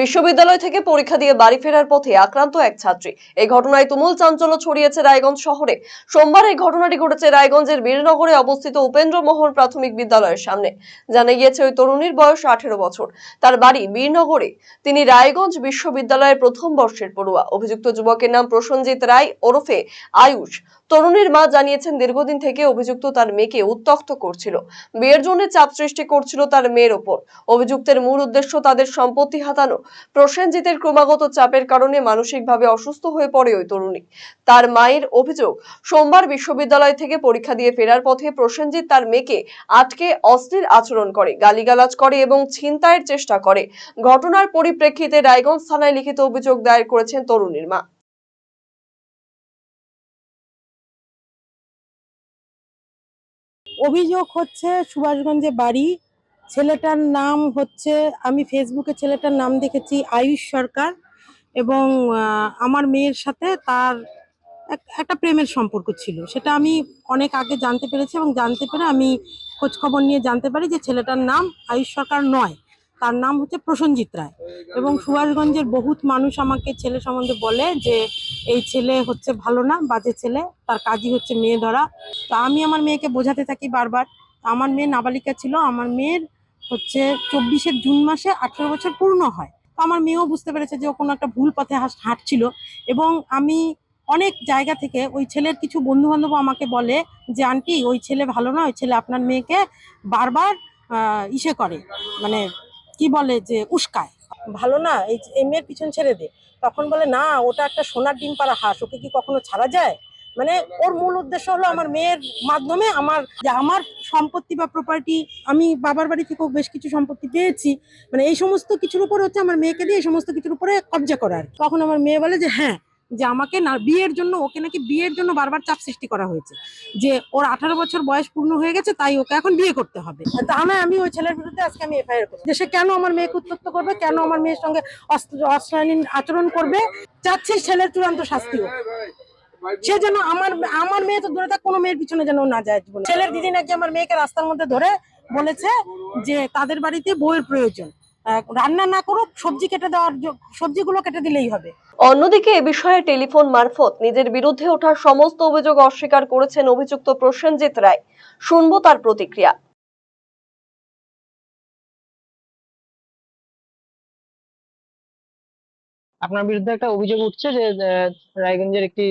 বিশ্ববিদ্যালয় থেকে পরীক্ষা দিয়ে বাড়ি ফেরার পথে আক্রান্ত এক ছাত্রী। এই ঘটনায় তুমুল চাঞ্চল্য ছড়িয়েছে রায়গঞ্জ শহরে। সোমবার এই ঘটনাটি ঘটেছে রায়গঞ্জের বীরনগরে অবস্থিত উপেন্দ্র মোহন প্রাথমিক বিদ্যালয়ের সামনে। জানা গিয়েছে ওই তরুণীর বয়স আঠেরো বছর। তার বাড়ি বীরনগরে। তিনি রায়গঞ্জ বিশ্ববিদ্যালয়ের প্রথম বর্ষের পড়ুয়া। অভিযুক্ত যুবকের নাম প্রসঞ্জিৎ রায় ওরফে আয়ুষ। তরুণীর মা জানিয়েছেন, দীর্ঘদিন থেকে অভিযুক্ত তার মেয়েকে উত্তক্ত করছিল। বিয়ের জন্য চাপ সৃষ্টি করছিল তার মেয়ের ওপর। অভিযুক্তের মূল উদ্দেশ্য তাদের সম্পত্তি হাতানো। প্রসেনজিতের ক্রমাগত চাপের কারণে মানসিকভাবে অসুস্থ হয়ে পড়ে ওই তরুণী। তার মায়ের অভিযোগ, সোমবার বিশ্ববিদ্যালয় থেকে পরীক্ষা দিয়ে ফেরার পথে প্রসেনজিৎ তার মেয়েকে আটকে অশ্লীল আচরণ করে, গালিগালাজ করে এবং ছিনতাইয়ের চেষ্টা করে। ঘটনার পরিপ্রেক্ষিতে রায়গঞ্জ থানায় লিখিত অভিযোগ দায়ের করেছেন তরুণীর মা। অভিযোগ হচ্ছে সুভাষগঞ্জে বাড়ি ছেলেটার নাম হচ্ছে, আমি ফেসবুকে ছেলেটার নাম দেখেছি, আয়ুষ সরকার এবং আমার মেয়ের সাথে তার এক- একটা প্রেমের সম্পর্ক ছিল। সেটা আমি অনেক আগে জানতে পেরেছি এবং জানতে পেরে আমি খোঁজখবর নিয়ে জানতে পারি যে ছেলেটার নাম আয়ুষ সরকার নয়। তার নাম হচ্ছে প্রসেনজিৎ রায় এবং সুভাষগঞ্জের বহুত মানুষ আমাকে ছেলে সম্বন্ধে বলে যে, এই ছেলে হচ্ছে ভালো না, বাজে ছেলে, তার কাজই হচ্ছে মেয়ে ধরা। তো আমি আমার মেয়েকে বোঝাতে থাকি বারবার। আমার মেয়ে নাবালিকা ছিল, আমার মেয়ের হচ্ছে চব্বিশের জুন মাসে আঠেরো বছর পূর্ণ হয়। তো আমার মেয়েও বুঝতে পেরেছে যে ও কোনো একটা ভুল পথে হাঁটছিল এবং আমি অনেক জায়গা থেকে ওই ছেলের কিছু বন্ধু বান্ধব আমাকে বলে যে, আন্টি, ওই ছেলে ভালো না ওই ছেলে আপনার মেয়েকে বারবার ইসে করে। মানে কি বলে যে, উস্কায়। ভালো না, এই এই মেয়ের পিছন ছেড়ে দে। তখন বলে, না, ওটা একটা সোনার ডিম পাড়া হাঁস, ওকে কি কখনো ছাড়া যায়? মানে ওর মূল উদ্দেশ্য হলো আমার মেয়ের মাধ্যমে আমার যে আমার সম্পত্তি বা প্রপার্টি আমি বাবার বাড়ি থেকেও বেশ কিছু সম্পত্তি পেয়েছি। মানে এই সমস্ত কিছুর উপর হচ্ছে আমার মেয়েকে দিয়ে এই সমস্ত কিছুর উপরে কবজা করার তখন আমার মেয়ে বলে যে হ্যাঁ যে আমাকে না, বিয়ের জন্য, ওকে নাকি বিয়ের জন্য বারবার চাপ সৃষ্টি করা হয়েছে। যে ওর আঠারো বছর বয়স পূর্ণ হয়ে গেছে, তাই ওকে এখন বিয়ে করতে হবে। তা না, আমি ওই ছেলের বিরুদ্ধে আজকে আমি এফআইআর করব। যে সে কেন আমার মেয়েকে উত্তক্ত করবে, কেন আমার মেয়ের সঙ্গে অশ্লীল আচরণ করবে? চাচ্ছি ছেলের চূড়ান্ত শাস্তি হোক। সে যেন আমার আমার মেয়ে তো দূরে থাক কোনো মেয়ের পিছনে যেন না যায় জীবনে। ছেলের দিদি নাকি আমার মেয়েকে রাস্তার মধ্যে ধরে বলেছে যে তাদের বাড়িতে বউয়ের প্রয়োজন। আহ, রান্না না করুক সবজি কেটে দেওয়ার সবজিগুলো কেটে দিলেই হবে। অন্যদিকে এ বিষয়ে টেলিফোন মারফত নিজের বিরুদ্ধে ওঠার সমস্ত অভিযোগ অস্বীকার করেছেন অভিযুক্ত প্রসেনজিৎ রায়। শুনব তার প্রতিক্রিয়া। আপনার বিরুদ্ধে একটা অভিযোগ উঠছে যে আহ, রায়গঞ্জের একটি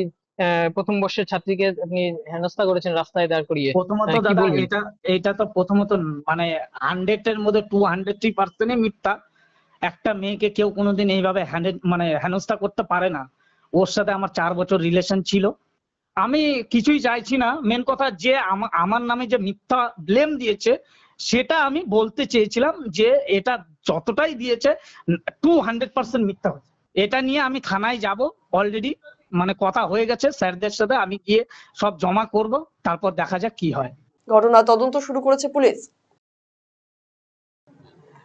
প্রথম বর্ষের ছাত্রীকে আপনি হেনস্থা করেছেন রাস্তায় দাঁড় করিয়ে। প্রথমত কি দাদা বলবেন? এটা এটা তো প্রথমত মানে হান্ড্রেড এর মধ্যে টু হান্ড্রেড থ্রি পার্সেন্টই মিথ্যা। একটা মেয়েকে কেউ কোনোদিন এইভাবে হ্যান্ডেড মানে হেনস্থা করতে পারে না। ওর সাথে আমার চার বছর রিলেশন ছিল। আমি কিছুই চাইছি না। মেন কথা যে আমার নামে যে মিথ্যা ব্লেম দিয়েছে সেটা আমি বলতে চেয়েছিলাম যে এটা যতটাই দিয়েছে টু হান্ড্রেড পার্সেন্ট মিথ্যা হয়েছে। এটা নিয়ে আমি থানায় যাব অলরেডি মানে কথা হয়ে গেছে স্যারদের সাথে, আমি গিয়ে সব জমা করব, তারপর দেখা যাক কি হয়। ঘটনা তদন্ত শুরু করেছে পুলিশ।